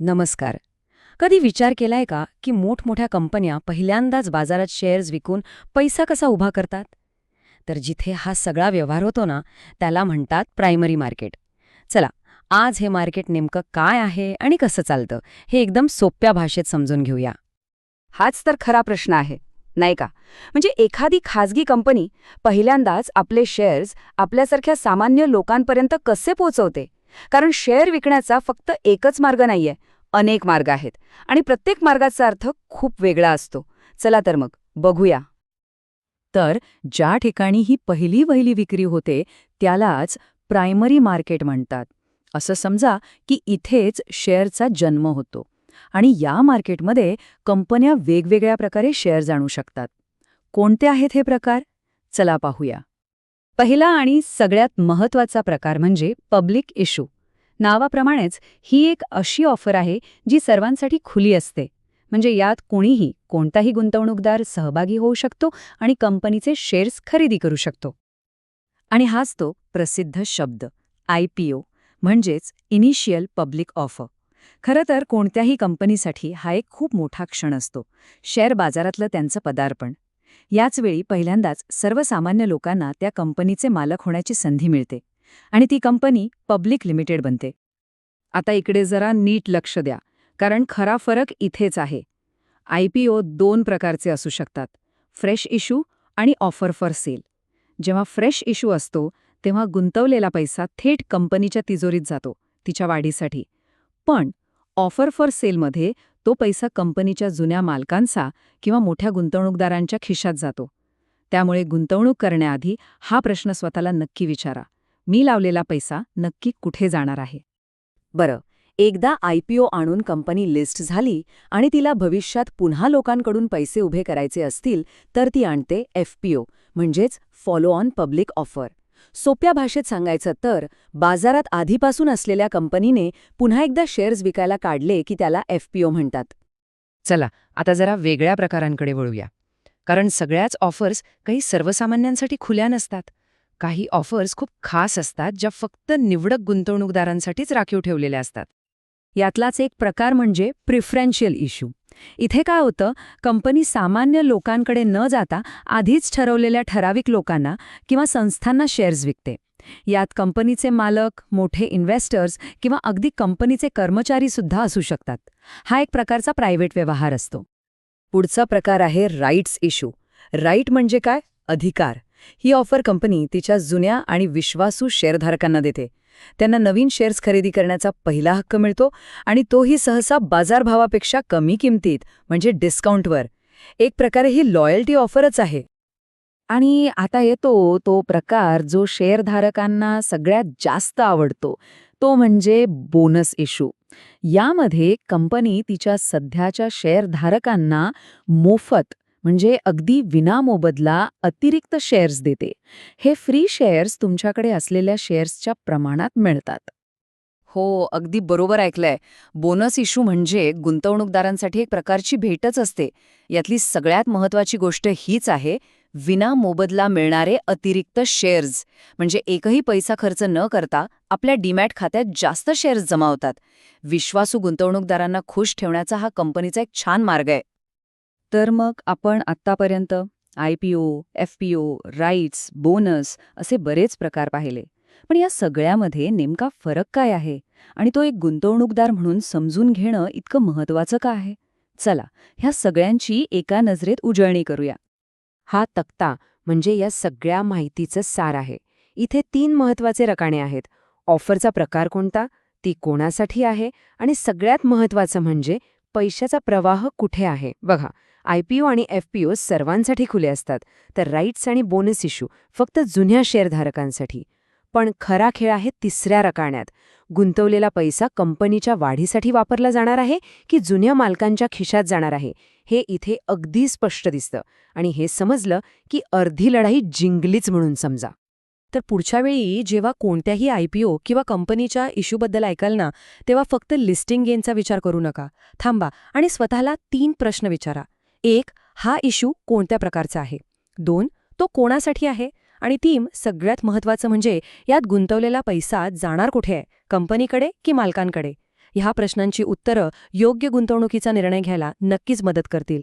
नमस्कार. कधी विचार केलाय का की मोठमोठ्या कंपन्या पहिल्यांदाच बाजारात शेअर्स विकून पैसा कसा उभा करतात? तर जिथे हा सगळा व्यवहार होतो ना त्याला म्हणतात प्रायमरी मार्केट चला आज हे मार्केट नेमकं काय आहे आणि कसं चालतं हे एकदम सोप्या भाषेत समजून घेऊया. हाच तर खरा प्रश्न आहे नाही का? म्हणजे एखादी खाजगी कंपनी पहिल्यांदाच आपले शेअर्स आपल्यासारख्या सामान्य लोकांपर्यंत कसे पोहोचवते कारण शेअर विकण्याचा फक्त एकच मार्ग नाहीये अनेक मार्ग आहेत. आणि प्रत्येक मार्गाचा अर्थ खूप वेगळा असतो. चला तर मग बघूया. तर ज्या ठिकाणी ही पहिली वहिली विक्री होते त्यालाच प्रायमरी मार्केट म्हणतात. असं समजा की इथेच शेअरचा जन्म होतो. आणि या मार्केटमध्ये कंपन्या वेगवेगळ्या प्रकारे शेअर्स आणू शकतात. कोणते आहेत हे प्रकार? चला पाहूया. पहिला आणि सगळ्यात महत्त्वाचा प्रकार म्हणजे पब्लिक इश्यू नावाप्रमाणेच ही एक अशी ऑफर आहे जी सर्वांसाठी खुली असते. म्हणजे यात कोणीही कोणताही गुंतवणूकदार सहभागी होऊ शकतो आणि कंपनीचे शेअर्स खरेदी करू शकतो. आणि हाच तो प्रसिद्ध शब्द आय पी ओ म्हणजेच इनिशियल पब्लिक ऑफर. खरं तर कोणत्याही कंपनीसाठी हा एक खूप मोठा क्षण असतो. शेअर बाजारातलं त्यांचं पदार्पण. याचवेळी पहिल्यांदाच सर्वसामान्य लोकांना त्या कंपनीचे मालक होण्याची संधी मिळते आणि ती कंपनी पब्लिक लिमिटेड बनते. आता इकडे जरा नीट लक्ष द्या कारण खरा फरक इथेच आहे. आयपीओ दोन प्रकारचे असू शकतात फ्रेश इश्यू आणि ऑफर फॉर सेल. जेव्हा फ्रेश इश्यू असतो तेव्हा गुंतवलेला पैसा थेट कंपनीच्या तिजोरीत जातो तिच्या वाढीसाठी. पण ऑफर फॉर सेलमध्ये तो पैसा कंपनीच्या जुन्या मालकांचा किंवा मोठ्या गुंतवणूकदारांच्या खिशात जातो. त्यामुळे गुंतवणूक करण्याआधी हा प्रश्न स्वतःला नक्की विचारा. मी लावलेला पैसा नक्की कुठे जाणार आहे? बरं एकदा आयपीओ आणून कंपनी लिस्ट झाली आणि तिला भविष्यात पुन्हा लोकांकडून पैसे उभे करायचे असतील तर ती आणते एफपीओ म्हणजेच फॉलो ऑन पब्लिक ऑफर सोप्या भाषेत सांगायचं तर बाजारात आधीपासून असलेल्या कंपनीने पुन्हा एकदा शेअर्स विकायला काढले की त्याला एफपीओ म्हणतात. चला आता जरा वेगळ्या प्रकारांकडे वळूया. कारण सगळ्याच ऑफर्स काही सर्वसामान्यांसाठी खुल्या नसतात. काही ऑफर्स खूप खास असतात ज्या फक्त निवडक गुंतवणूकदारांसाठीच राखीव ठेवलेल्या असतात. यातलाच एक प्रकार म्हणजे प्रिफरेन्शियल इश्यू इथे काय होतं कंपनी सामान्य लोकांकडे न जाता आधीच ठरवलेल्या ठराविक लोकांना किंवा संस्थांना शेअर्स विकते. यात कंपनीचे मालक मोठे इन्व्हेस्टर्स किंवा अगदी कंपनीचे कर्मचारी सुद्धा असू शकतात. हा एक प्रकारचा प्रायव्हेट व्यवहार असतो. पुढचा प्रकार आहे राईट्स इश्यू राईट म्हणजे काय? अधिकार. ही ऑफर कंपनी तिच्या जुन्या आणि विश्वासू शेअरधारकांना देते. त्यांना नवीन शेअर्स खरेदी करण्याचा पहिला हक्क मिळतो आणि तोही सहसा बाजारभावापेक्षा कमी किमतीत म्हणजे डिस्काउंटवर एक प्रकारे ही लॉयल्टी ऑफरच आहे. आणि आता येतो तो प्रकार जो शेअरधारकांना सगळ्यात जास्त आवडतो. तो म्हणजे बोनस इश्यू यामध्ये कंपनी तिच्या सध्याच्या शेअरधारकांना मोफत म्हणजे अगदी विनामोबदला अतिरिक्त शेअर्स देते. हे फ्री शेअर्स तुमच्याकडे असलेल्या शेअर्सच्या प्रमाणात मिळतात. हो अगदी बरोबर ऐकलंय. बोनस इश्यू म्हणजे गुंतवणूकदारांसाठी एक प्रकारची भेटच असते. यातली सगळ्यात महत्वाची गोष्ट हीच आहे विना मोबदला मिळणारे अतिरिक्त शेअर्स म्हणजे एकही पैसा खर्च न करता आपल्या डीमॅट खात्यात जास्त शेअर्स जमा होतात विश्वासू गुंतवणूकदारांना खुश ठेवण्याचा हा कंपनीचा एक छान मार्ग आहे. तर मग आपण आत्तापर्यंत I P O F P O rights bonus असे बरेच प्रकार पाहिले. पण या सगळ्यामध्ये नेमका फरक काय आहे? आणि तो एक गुंतवणूकदार म्हणून समजून घेणं इतकं महत्वाचं का आहे? चला ह्या सगळ्यांची एका नजरेत उजळणी करूया. हा तक्ता म्हणजे या सगळ्या माहितीचं सार आहे. इथे तीन महत्त्वाचे रकाणे आहेत. ऑफरचा प्रकार कोणता? ती कोणासाठी आहे? आणि सगळ्यात महत्वाचं म्हणजे पैशाचा प्रवाह कुठे आहे? बघा आयपीओ आणि एफपीओ सर्वांसाठी खुले असतात. तर राईट्स आणि बोनस इश्यू फक्त जुन्या शेअरधारकांसाठी पण खरा खेळ आहे तिसऱ्या रकाण्यात गुंतवलेला पैसा कंपनीच्या वाढीसाठी वापरला जाणार आहे की जुन्या मालकांच्या खिशात जाणार आहे? हे इथे अगदी स्पष्ट दिसतं. आणि हे समजलं की अर्धी लढाई जिंकलीच म्हणून समजा. तर पुढच्या वेळी जेव्हा कोणत्याही आयपीओ किंवा कंपनीच्या इश्यूबद्दल ऐकाल ना तेव्हा फक्त लिस्टिंग गेनचा विचार करू नका. थांबा आणि स्वतःला तीन प्रश्न विचारा. एक हा इश्यू कोणत्या प्रकारचा आहे? दोन तो कोणासाठी आहे? आणि तीन सगळ्यात महत्त्वाचं म्हणजे यात गुंतवलेला पैसा जाणार कुठे आहे? कंपनीकडे की मालकांकडे? ह्या प्रश्नांची उत्तरं योग्य गुंतवणुकीचा निर्णय घ्यायला नक्कीच मदत करतील.